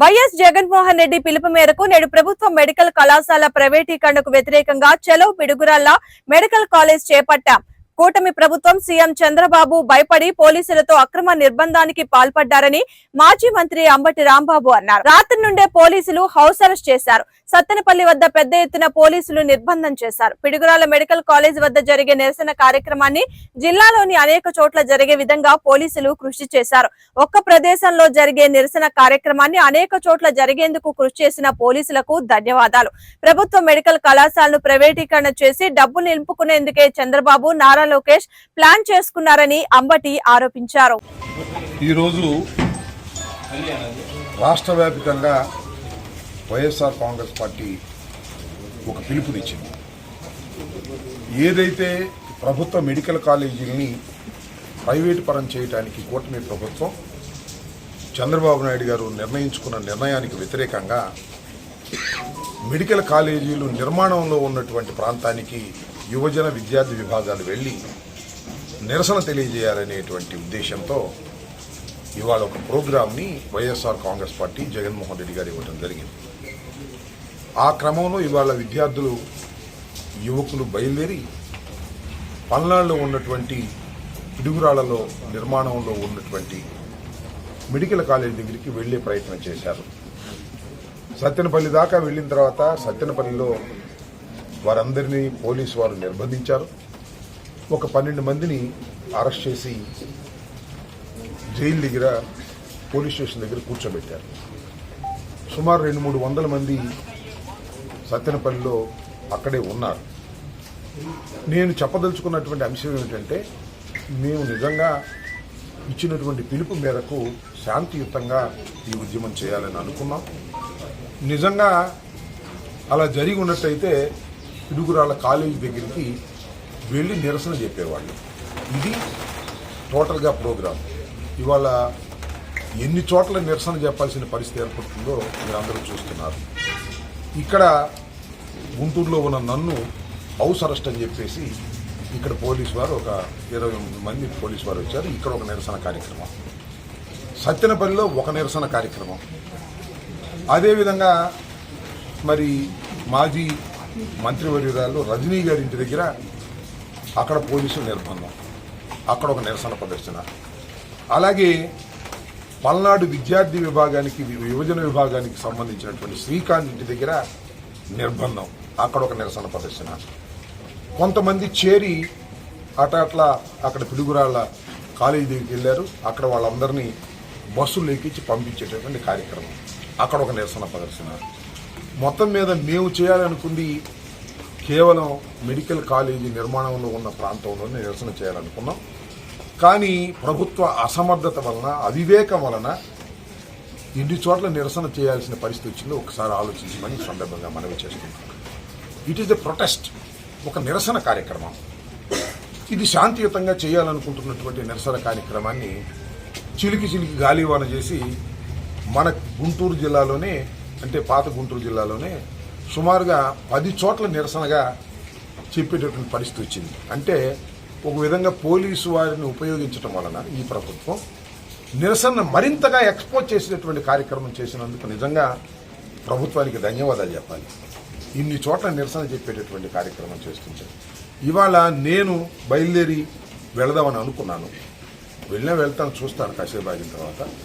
YS Jaganmohan Reddy పిలుపు మేరకు నేడు ప్రభుత్వ మెడికల్ కళాశాల ప్రైవేటీకరణకు వ్యతిరేకంగా చలో పిడుగురాళ్ళ మెడికల్ కాలేజ్ చేపట్టాం. కూటమి ప్రభుత్వం సీఎం చంద్రబాబు భయపడి పోలీసులతో అక్రమ నిర్బంధానికి పాల్పడ్డారని మాజీ మంత్రి అంబటి రాంబాబు అన్నారు. రాత్రి నుండే పోలీసులు హౌస్ అరెస్ట్ చేశారు. సత్తెనపల్లి వద్ద పెద్ద ఎత్తున పోలీసులు నిర్బంధం చేశారు. పిడుగురాల మెడికల్ కాలేజ్ వద్ద జరిగే నిరసన కార్యక్రమాన్ని జిల్లాలోని అనేక చోట్ల జరిగే విధంగా పోలీసులు కృషి చేశారు. ఒక్క ప్రదేశంలో జరిగే నిరసన కార్యక్రమాన్ని అనేక చోట్ల జరిగేందుకు కృషి చేసిన పోలీసులకు ధన్యవాదాలు. ప్రభుత్వ మెడికల్ కళాశాలను ప్రైవేటీకరణ చేసి డబ్బులు నింపుకునేందుకే చంద్రబాబు నారా లోకేష్ ప్లాన్ చేసుకున్నారని అంబటి ఆరోపించారు. ఈరోజు రాష్ట్ర వ్యాప్తంగా వైఎస్ఆర్ కాంగ్రెస్ పార్టీ ఒక పిలుపునిచ్చింది. ఏదైతే ప్రభుత్వ మెడికల్ కాలేజీని ప్రైవేటు పరం చేయడానికి కూటమి ప్రభుత్వం చంద్రబాబు నాయుడు గారు నిర్ణయించుకున్న నిర్ణయానికి వ్యతిరేకంగా మెడికల్ కాలేజీలు నిర్మాణంలో ఉన్నటువంటి ప్రాంతానికి యువజన విద్యార్థి విభాగాలు వెళ్ళి నిరసన తెలియజేయాలనేటువంటి ఉద్దేశంతో ఇవాళ ఒక ప్రోగ్రామ్ని వైఎస్ఆర్ కాంగ్రెస్ పార్టీ జగన్మోహన్ రెడ్డి గారు ఇవ్వడం జరిగింది. ఆ క్రమంలో ఇవాళ విద్యార్థులు యువకులు బయలుదేరి పల్నాడులో ఉన్నటువంటి పిడుగురాళ్ళలో నిర్మాణంలో ఉన్నటువంటి మెడికల్ కాలేజ్ దగ్గరికి వెళ్ళే ప్రయత్నం చేశారు. సత్తెనపల్లి దాకా వెళ్ళిన తర్వాత సత్తెనపల్లిలో వారందరినీ పోలీసు వారు నిర్బంధించారు. ఒక పన్నెండు మందిని అరెస్ట్ చేసి జైలు దగ్గర పోలీస్ స్టేషన్ దగ్గర కూర్చోబెట్టారు. సుమారు రెండు మూడు వందల మంది సత్తెనపల్లిలో అక్కడే ఉన్నారు. నేను చెప్పదలుచుకున్నటువంటి అంశం ఏమిటంటే మేము నిజంగా ఇచ్చినటువంటి పిలుపు మేరకు శాంతియుతంగా ఈ ఉద్యమం చేయాలని అనుకున్నాం. నిజంగా అలా జరిగి ఉన్నట్టయితే పిడుగురాళ్ళ కాలేజీ దగ్గరికి వెళ్ళి నిరసన చెప్పేవాళ్ళు. ఇది టోటల్గా ప్రోగ్రాం ఇవాళ ఎన్ని చోట్ల నిరసన చెప్పాల్సిన పరిస్థితి ఏర్పడుతుందో మీరు అందరూ చూస్తున్నారు. ఇక్కడ గుంటూరులో ఉన్న నన్ను హౌస్ అరెస్ట్ అని చెప్పేసి ఇక్కడ పోలీసు వారు ఒక ఇరవై మంది పోలీసు వారు వచ్చారు. ఇక్కడ ఒక నిరసన కార్యక్రమం. సత్యనపల్లిలో ఒక నిరసన కార్యక్రమం. అదేవిధంగా మరి మాజీ మంత్రివర్యురాలు రజనీ గారి ఇంటి దగ్గర అక్కడ పోలీసులు నిర్బంధం. అక్కడ ఒక నిరసన ప్రదర్శన. అలాగే పల్నాడు విద్యార్థి విభాగానికి యువజన విభాగానికి సంబంధించినటువంటి శ్రీకాంత్ ఇంటి దగ్గర నిర్బంధం. అక్కడ ఒక నిరసన ప్రదర్శన. కొంతమంది చేరి అట అట్లా అక్కడ పిడుగురాళ్ళ కాలేజీ దగ్గరికి వెళ్ళారు. అక్కడ వాళ్ళందరినీ బస్సులు ఎక్కించి పంపించేటటువంటి కార్యక్రమం. అక్కడ ఒక నిరసన ప్రదర్శన. మొత్తం మీద మేము చేయాలనుకుంది కేవలం మెడికల్ కాలేజీ నిర్మాణంలో ఉన్న ప్రాంతంలోనే నిరసన చేయాలనుకున్నాం. కానీ ప్రభుత్వ అసమర్థత వలన అవివేకం వలన ఇన్ని చోట్ల నిరసన చేయాల్సిన పరిస్థితి వచ్చిందో. ఒకసారి ఆలోచించమని సందర్భంగా మనవి చేస్తున్నాం. ఇట్ ఈస్ ద ప్రొటెస్ట్ ఒక నిరసన కార్యక్రమం. ఇది శాంతియుతంగా చేయాలనుకుంటున్నటువంటి నిరసన కార్యక్రమాన్ని చిలికి చిలికి గాలివాన చేసి మన గుంటూరు జిల్లాలోనే అంటే పాత గుంటూరు జిల్లాలోనే సుమారుగా పది చోట్ల నిరసనగా చెప్పేటటువంటి పరిస్థితి వచ్చింది. అంటే ఒక విధంగా పోలీసు వారిని ఉపయోగించడం వలన ఈ ప్రభుత్వం నిరసన మరింతగా ఎక్స్పోజ్ చేసినటువంటి కార్యక్రమం చేసినందుకు నిజంగా ప్రభుత్వానికి ధన్యవాదాలు చెప్పాలి. ఇన్ని చోట్ల నిరసన చెప్పేటటువంటి కార్యక్రమం చేస్తుంటారు ఇవాళ నేను బయలుదేరి వెళదామని అనుకున్నాను. వెళ్ళినా వెళ్తాను చూస్తాను కాసేపు ఆగిన తర్వాత.